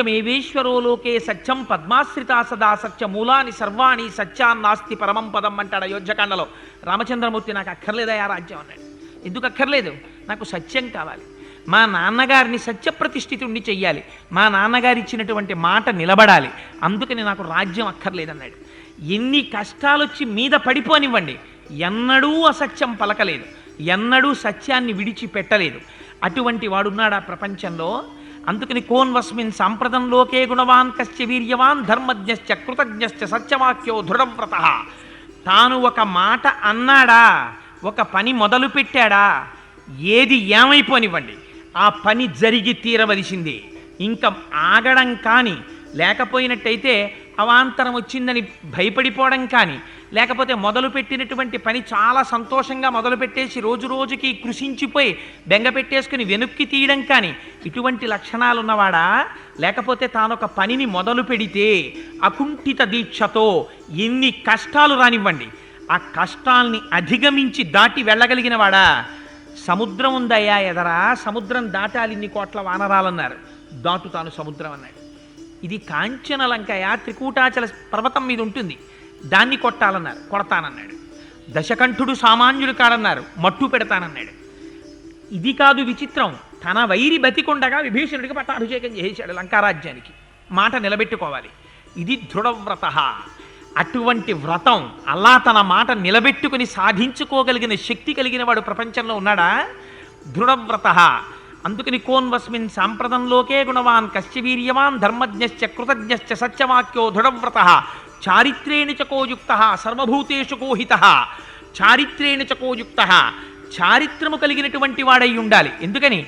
సత్యమేవేశ్వరో లోకే సత్యం పద్మాశ్రితా సదా సత్య మూలాని సర్వాణి సత్యాన్నాస్తి పరమం పదం అంటాడు అయోధ్యకాండలో. రామచంద్రమూర్తి నాకు అక్కర్లేదయా రాజ్యం అన్నాడు. ఎందుకు అక్కర్లేదు? నాకు సత్యం కావాలి. మా నాన్నగారిని సత్యప్రతిష్ఠితుణ్ణి చెయ్యాలి. మా నాన్నగారు ఇచ్చినటువంటి మాట నిలబడాలి. అందుకని నాకు రాజ్యం అక్కర్లేదన్నాడు. ఎన్ని కష్టాలొచ్చి మీద పడిపోనివ్వండి. ఎన్నడూ అసత్యం పలకలేదు. ఎన్నడూ సత్యాన్ని విడిచిపెట్టలేదు. అటువంటి వాడున్నాడు ఆ ప్రపంచంలో? అందుకని కోన్వస్మిన్ సాంప్రదంలోకే గుణవాన్ కశ్చ వీర్యవాన్ ధర్మజ్ఞశ్చ కృతజ్ఞశ్చ సత్యవాక్యో దృఢవ్రత. తాను ఒక మాట అన్నాడా? ఒక పని మొదలు పెట్టాడా? ఏది ఏమైపోనివ్వండి. ఆ పని జరిగి తీరవలసిందే. ఇంకా ఆగడం కానీ లేకపోయినట్టయితే అవాంతరం వచ్చిందని భయపడిపోవడం కానీ లేకపోతే మొదలుపెట్టినటువంటి పని చాలా సంతోషంగా మొదలుపెట్టేసి రోజు రోజుకి కృషించిపోయి బెంగ పెట్టేసుకుని వెనుక్కి తీయడం కానీ ఇటువంటి లక్షణాలు ఉన్నవాడా? లేకపోతే తాను ఒక పనిని మొదలు పెడితే అకుంఠిత దీక్షతో ఎన్ని కష్టాలు రానివ్వండి. ఆ కష్టాల్ని అధిగమించి దాటి వెళ్ళగలిగిన వాడా సముద్రం ఉందయ్యా ఎదరా? సముద్రం దాటాలి ఇన్ని కోట్ల వానరాలన్నారు. దాటుతాను సముద్రం అన్నాడు. ఇది కాంచన లంకయ త్రికూటాచల పర్వతం మీద ఉంటుంది. దాన్ని కొట్టాలన్నారు కొడతానన్నాడు. దశకంఠుడు సామాన్యుడు కాడన్నారు మట్టు పెడతానన్నాడు. ఇది కాదు విచిత్రం తన వైరి బతికొండగా విభీషణుడికి పట్టాభిషేకం చేశాడు లంకారాజ్యానికి. మాట నిలబెట్టుకోవాలి. ఇది దృఢవ్రత. అటువంటి వ్రతం అలా తన మాట నిలబెట్టుకుని సాధించుకోగలిగిన శక్తి కలిగిన వాడు ప్రపంచంలో ఉన్నాడా? దృఢవ్రత. అందుకని కోన్వస్మిన్ సాంప్రదంలోకే గుణవాన్ కశ్యవీర్యవాన్ ధర్మజ్ఞశ్చ కృతజ్ఞశ్చ సత్యవాక్యో దృఢవ్రత. చారిత్రేణ చకోయుక్త సర్వభూతేషు కోహిత. చారిత్రేణ చకోయుక్త చారిత్రము కలిగినటువంటి వాడై ఉండాలి. ఎందుకని?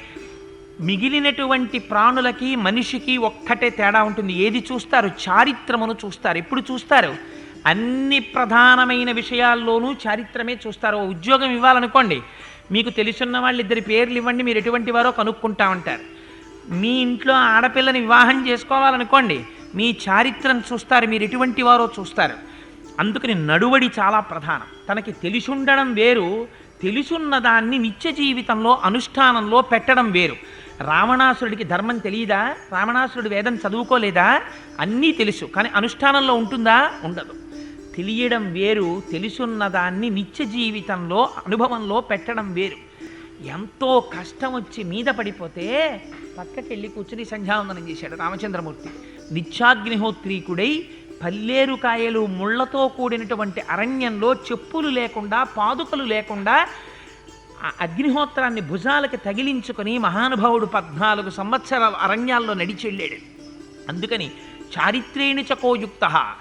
మిగిలినటువంటి ప్రాణులకి మనిషికి ఒక్కటే తేడా ఉంటుంది. ఏది చూస్తారు? చారిత్రమును చూస్తారు. ఎప్పుడు చూస్తారు? అన్ని ప్రధానమైన విషయాల్లోనూ చారిత్రమే చూస్తారు. ఉద్యోగం ఇవ్వాలనుకోండి మీకు తెలుసున్న వాళ్ళు ఇద్దరి పేర్లు ఇవ్వండి మీరు ఎటువంటి వారో కనుక్కుంటా ఉంటారు. మీ ఇంట్లో ఆడపిల్లని వివాహం చేసుకోవాలనుకోండి మీ చారిత్రం చూస్తారు మీరు ఎటువంటి వారో చూస్తారు. అందుకని నడువడి చాలా ప్రధానం. తనకి తెలిసుండడం వేరు తెలుసున్న దాన్ని నిత్య జీవితంలో అనుష్ఠానంలో పెట్టడం వేరు. రావణాసురుడికి ధర్మం తెలియదా? రావణాసురుడు వేదం చదువుకోలేదా? అన్నీ తెలుసు కానీ అనుష్ఠానంలో ఉంటుందా? ఉండదు. తెలియడం వేరు తెలుసున్న దాన్ని నిత్య జీవితంలో అనుభవంలో పెట్టడం వేరు. ఎంతో కష్టం వచ్చి మీద పడిపోతే పక్కకి వెళ్ళి కూర్చుని సంధ్యావందనం చేశాడు రామచంద్రమూర్తి. నిత్యాగ్నిహోత్రీకుడై పల్లేరు కాయలు ముళ్ళతో కూడినటువంటి అరణ్యంలో చెప్పులు లేకుండా పాదుకలు లేకుండా ఆ అగ్నిహోత్రాన్ని భుజాలకి తగిలించుకొని మహానుభావుడు పద్నాలుగు సంవత్సరాల అరణ్యాల్లో నడిచి వెళ్ళాడు అందుకని చారిత్రేణి చకోయుక్త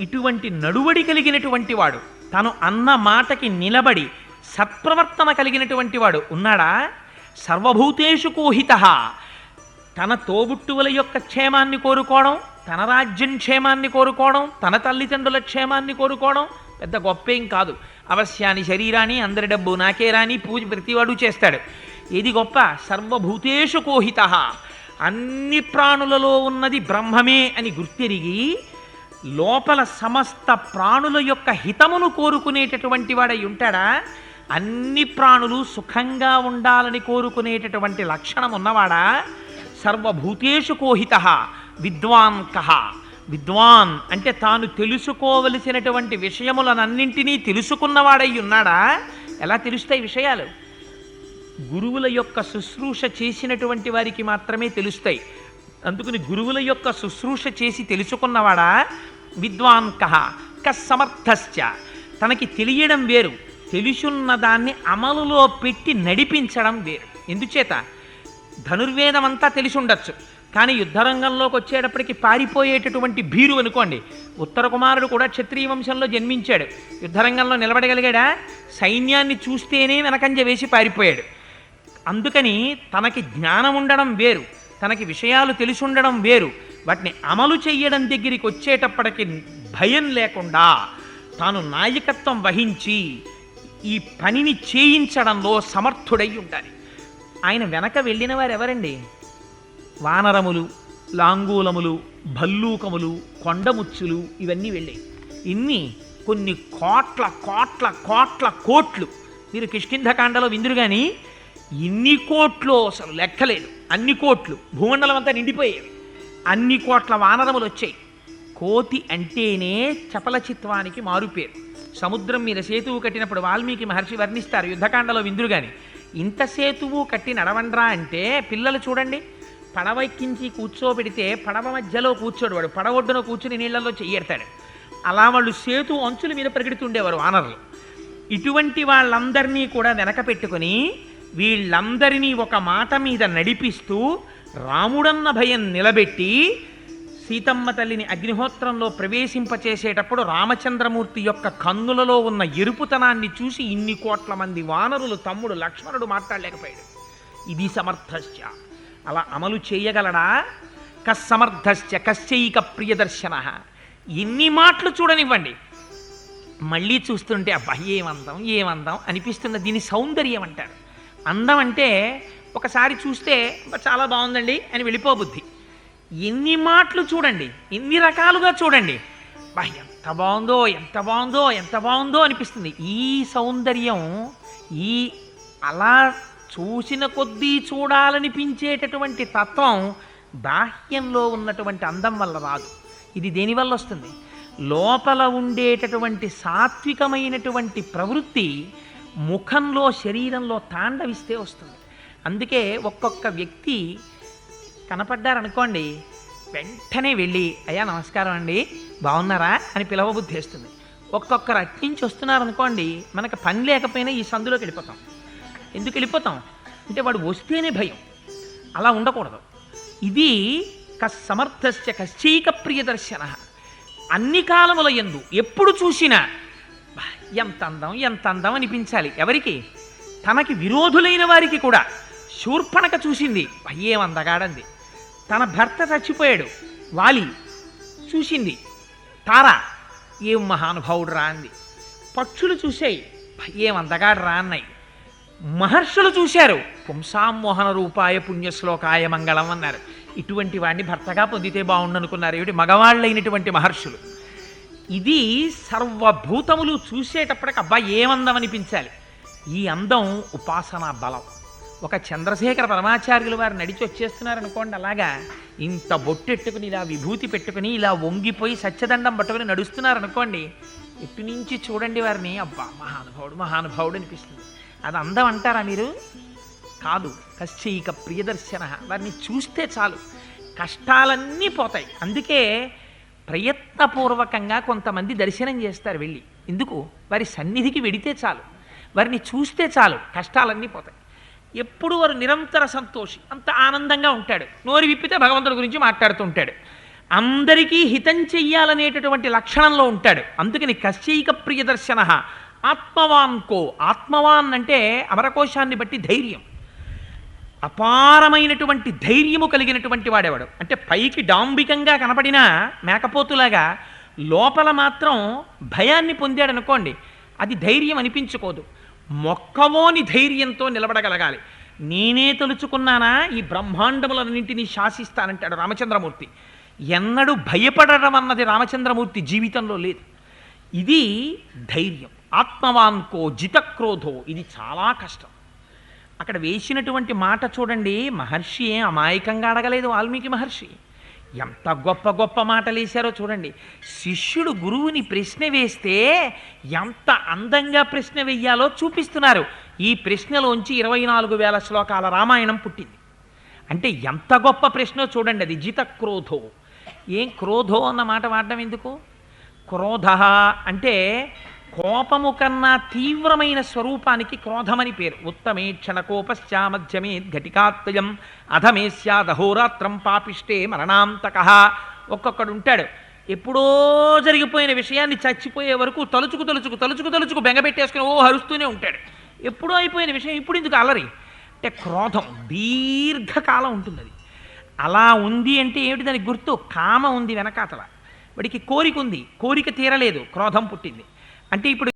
ఇటువంటి నడువడి కలిగినటువంటి వాడు తను అన్న మాటకి నిలబడి సత్ప్రవర్తన కలిగినటువంటి వాడు ఉన్నాడా? సర్వభూతేషు కోహిత. తన తోబుట్టువుల యొక్క క్షేమాన్ని కోరుకోవడం తన రాజ్యం క్షేమాన్ని కోరుకోవడం తన తల్లిదండ్రుల క్షేమాన్ని కోరుకోవడం పెద్ద గొప్పేం కాదు. అవశ్యాన్ని శరీరాన్ని అందరి డబ్బు నాకే రాని పూజ ప్రతివాడు చేస్తాడు. ఇది గొప్ప? సర్వభూతేషు కోహిత. అన్ని ప్రాణులలో ఉన్నది బ్రహ్మమే అని గుర్తెరిగి లోపల సమస్త ప్రాణుల యొక్క హితమును కోరుకునేటటువంటి వాడై ఉంటాడా? అన్ని ప్రాణులు సుఖంగా ఉండాలని కోరుకునేటటువంటి లక్షణం ఉన్నవాడా? సర్వభూతేషు కోహిత విద్వాన్ కహ విద్వాన్ అంటే తాను తెలుసుకోవలసినటువంటి విషయములనన్నింటినీ తెలుసుకున్నవాడై ఉన్నాడా ఎలా తెలుస్తాయి విషయాలు? గురువుల యొక్క శుశ్రూష చేసినటువంటి వారికి మాత్రమే తెలుస్తాయి. అందుకని గురువుల యొక్క శుశ్రూష చేసి తెలుసుకున్నవాడా? విద్వాన్ కహ కసమర్థశ్చ తనకి తెలియడం వేరు. తెలుసున్న దాన్ని అమలులో పెట్టి నడిపించడం వేరు. ఎందుచేత? ధనుర్వేదమంతా తెలిసి ఉండొచ్చు కానీ యుద్ధరంగంలోకి వచ్చేటప్పటికి పారిపోయేటటువంటి భీరు అనుకోండి ఉత్తర కుమారుడు కూడా క్షత్రియ వంశంలో జన్మించాడు. యుద్ధరంగంలో నిలబడగలిగాడా? సైన్యాన్ని చూస్తేనే వెనకంజ వేసి పారిపోయాడు. అందుకని తనకి జ్ఞానం ఉండడం వేరు తనకి విషయాలు తెలిసి ఉండడం వేరు. వాటిని అమలు చెయ్యడం దగ్గరికి వచ్చేటప్పటికి భయం లేకుండా తాను నాయకత్వం వహించి ఈ పనిని చేయించడంలో సమర్థుడై ఉండాలి. ఆయన వెనక వెళ్ళిన వారెవరండి? వానరములు లాంగూలములు భల్లూకములు కొండముచ్చులు ఇవన్నీ వెళ్ళాయి. ఇన్ని కొన్ని కోట్ల కోట్ల కోట్ల కోట్లు. మీరు కిష్కింధకాండలో విందురు కానీ ఇన్ని కోట్లు అసలు లెక్కలేదు. అన్ని కోట్లు. భూమండలం అంతా నిండిపోయేవి. అన్ని కోట్ల వానరములు వచ్చాయి. కోతి అంటేనే చపల చిత్వానికి మారుపేరు. సముద్రం మీద సేతువు కట్టినప్పుడు వాల్మీకి మహర్షి వర్ణిస్తారు యుద్ధకాండలో విందురు కానీ ఇంత సేతువు కట్టి నడవండ్రా అంటే పిల్లలు చూడండి పడవ ఎక్కించి కూర్చోబెడితే పడవ మధ్యలో కూర్చోడు వాడు. పడవ ఒడ్డున కూర్చుని నీళ్ళల్లో చెయ్యెడతాడు. అలా వాళ్ళు సేతు అంచుల మీద పరిగెడుతుండేవారు వానర్లు ఇటువంటి వాళ్ళందరినీ కూడా వెనక పెట్టుకుని వీళ్ళందరినీ ఒక మాట మీద నడిపిస్తూ రాముడన్న భయం నిలబెట్టి సీతమ్మ తల్లిని అగ్నిహోత్రంలో ప్రవేశింపచేసేటప్పుడు రామచంద్రమూర్తి యొక్క కన్నులలో ఉన్న ఎరుపుతనాన్ని చూసి ఇన్ని కోట్ల మంది వానరులు తమ్ముడు లక్ష్మణుడు మాట్లాడలేకపోయాడు. ఇది సమర్థశ్చ. అలా అమలు చేయగలడా? కస్సమర్థశ్చ కశ్చైక ప్రియదర్శన. ఎన్ని మాటలు చూడనివ్వండి. మళ్ళీ చూస్తుంటే అబ్బా ఏమందం ఏమందం అనిపిస్తున్న దీని సౌందర్యం అంటారు. అందం అంటే ఒకసారి చూస్తే చాలా బాగుందండి అని వెళ్ళిపోబుద్ధి. ఎన్ని మాటలు చూడండి ఎన్ని రకాలుగా చూడండి. బా ఎంత బాగుందో ఎంత బాగుందో ఎంత బాగుందో అనిపిస్తుంది. ఈ సౌందర్యం ఈ అలా చూసిన కొద్దీ చూడాలనిపించేటటువంటి తత్వం బాహ్యంలో ఉన్నటువంటి అందం వల్ల రాదు. ఇది దేనివల్ల వస్తుంది? లోపల ఉండేటటువంటి సాత్వికమైనటువంటి ప్రవృత్తి ముఖంలో శరీరంలో తాండవిస్తే వస్తుంది. అందుకే ఒక్కొక్క వ్యక్తి కనపడ్డారనుకోండి వెంటనే వెళ్ళి అయ్యా నమస్కారం అండి బాగున్నారా? అని పిలవబుద్ధి వేస్తుంది ఒక్కొక్కరు అట్నుంచి వస్తున్నారనుకోండి మనకు పని లేకపోయినా ఈ సందులోకి వెళ్ళిపోతాం. ఎందుకు వెళ్ళిపోతాం? అంటే వాడు వస్తేనే భయం. అలా ఉండకూడదు. ఇది కస్సమర్థస్య కశ్చీక ప్రియదర్శన అన్ని కాలముల ఎందు ఎప్పుడు చూసినా ఎంత అందం ఎంత అందం అనిపించాలి ఎవరికి? తనకి విరోధులైన వారికి కూడా. శూర్పణక చూసింది "బా, అందగాడంది తన భర్త చచ్చిపోయాడు. వాలి చూసింది. తార ఏం మహానుభావుడు రా అంది. పక్షులు చూసాయి "బా, అందగాడు రా అన్నాయి. మహర్షులు చూశారు. పుంసామోహన రూపాయ పుణ్యశ్లోకాయ మంగళం అన్నారు. ఇటువంటి వాడిని భర్తగా పొందితే బాగుండనుకున్నారు ఏమిటి? మగవాళ్ళైనటువంటి మహర్షులు. ఇది సర్వభూతములు చూసేటప్పటికి అబ్బాయి ఏమందం అనిపించాలి ఈ అందం ఉపాసనా బలం. ఒక చంద్రశేఖర పరమాచార్యులు వారు నడిచి వచ్చేస్తున్నారు అనుకోండి అలాగా. ఇంత బొట్టెట్టుకుని ఇలా విభూతి పెట్టుకుని ఇలా వంగిపోయి సత్యదండం పట్టుకుని నడుస్తున్నారనుకోండి ఎటు నుంచి చూడండి వారిని? అబ్బా మహానుభావుడు మహానుభావుడు అనిపిస్తుంది. అది అందం అంటారా మీరు? కాదు కశ్చైక ప్రియదర్శన. వారిని చూస్తే చాలు. కష్టాలన్నీ పోతాయి. అందుకే ప్రయత్నపూర్వకంగా కొంతమంది దర్శనం చేస్తారు వెళ్ళి. ఎందుకు? వారి సన్నిధికి వెడితే చాలు. వారిని చూస్తే చాలు. కష్టాలన్నీ పోతాయి. ఎప్పుడు వారు నిరంతర సంతోషి. అంత ఆనందంగా ఉంటాడు. నోరు విప్పితే భగవంతుడి గురించి మాట్లాడుతూ ఉంటాడు. అందరికీ హితం చెయ్యాలనేటటువంటి లక్షణంలో ఉంటాడు. అందుకని కశ్చైక ప్రియదర్శన ఆత్మవాన్ కో. ఆత్మవాన్ అంటే అమరకోశాన్ని బట్టి ధైర్యం. అపారమైనటువంటి ధైర్యము కలిగినటువంటి వాడేవాడు? అంటే పైకి డాంబికంగా కనపడినా మేకపోతులాగా లోపల మాత్రం భయాన్ని పొందాడనుకోండి అది ధైర్యం అనిపించుకోదు. మొక్కవోని ధైర్యంతో నిలబడగలగాలి. నేనే తలుచుకున్నానా? ఈ బ్రహ్మాండములన్నింటినీ శాసిస్తానంటాడు రామచంద్రమూర్తి. ఎన్నడూ భయపడడం అన్నది రామచంద్రమూర్తి జీవితంలో లేదు. ఇది ధైర్యం. ఆత్మవాన్కో జితక్రోధో. ఇది చాలా కష్టం. అక్కడ వేసినటువంటి మాట చూడండి మహర్షి అమాయకంగా అడగలేదు వాల్మీకి మహర్షి. ఎంత గొప్ప గొప్ప మాటలు వేశారో చూడండి. శిష్యుడు గురువుని ప్రశ్న వేస్తే ఎంత అందంగా ప్రశ్న వెయ్యాలో చూపిస్తున్నారు. ఈ ప్రశ్నలోంచి ఇరవై నాలుగు వేల శ్లోకాల రామాయణం పుట్టింది. అంటే ఎంత గొప్ప ప్రశ్నో చూడండి అది జిత క్రోధో. ఏం క్రోధో అన్న మాట వాడడం ఎందుకు? క్రోధ అంటే కోపము కన్నా తీవ్రమైన స్వరూపానికి క్రోధమని పేరు. ఉత్తమే క్షణకోపశ్చామధ్యమే ఘటికాత్వయం అధమే స్యాదహోరాత్రం పాపిష్టే మరణాంతక. ఒక్కొక్కడు ఉంటాడు ఎప్పుడో జరిగిపోయిన విషయాన్ని చచ్చిపోయే వరకు తలుచుకు తలుచుకు తలుచుకు తలుచుకు బెంగపెట్టేసుకుని ఓ హరుస్తూనే ఉంటాడు. ఎప్పుడో అయిపోయిన విషయం ఇప్పుడు ఇందుకు అలరి అంటే క్రోధం దీర్ఘకాలం ఉంటుంది అది అలా ఉంది అంటే ఏమిటి దానికి గుర్తు? కామ ఉంది వెనకాతల. వాడికి కోరిక ఉంది. కోరిక తీరలేదు. క్రోధం పుట్టింది. అంటే ఇప్పుడు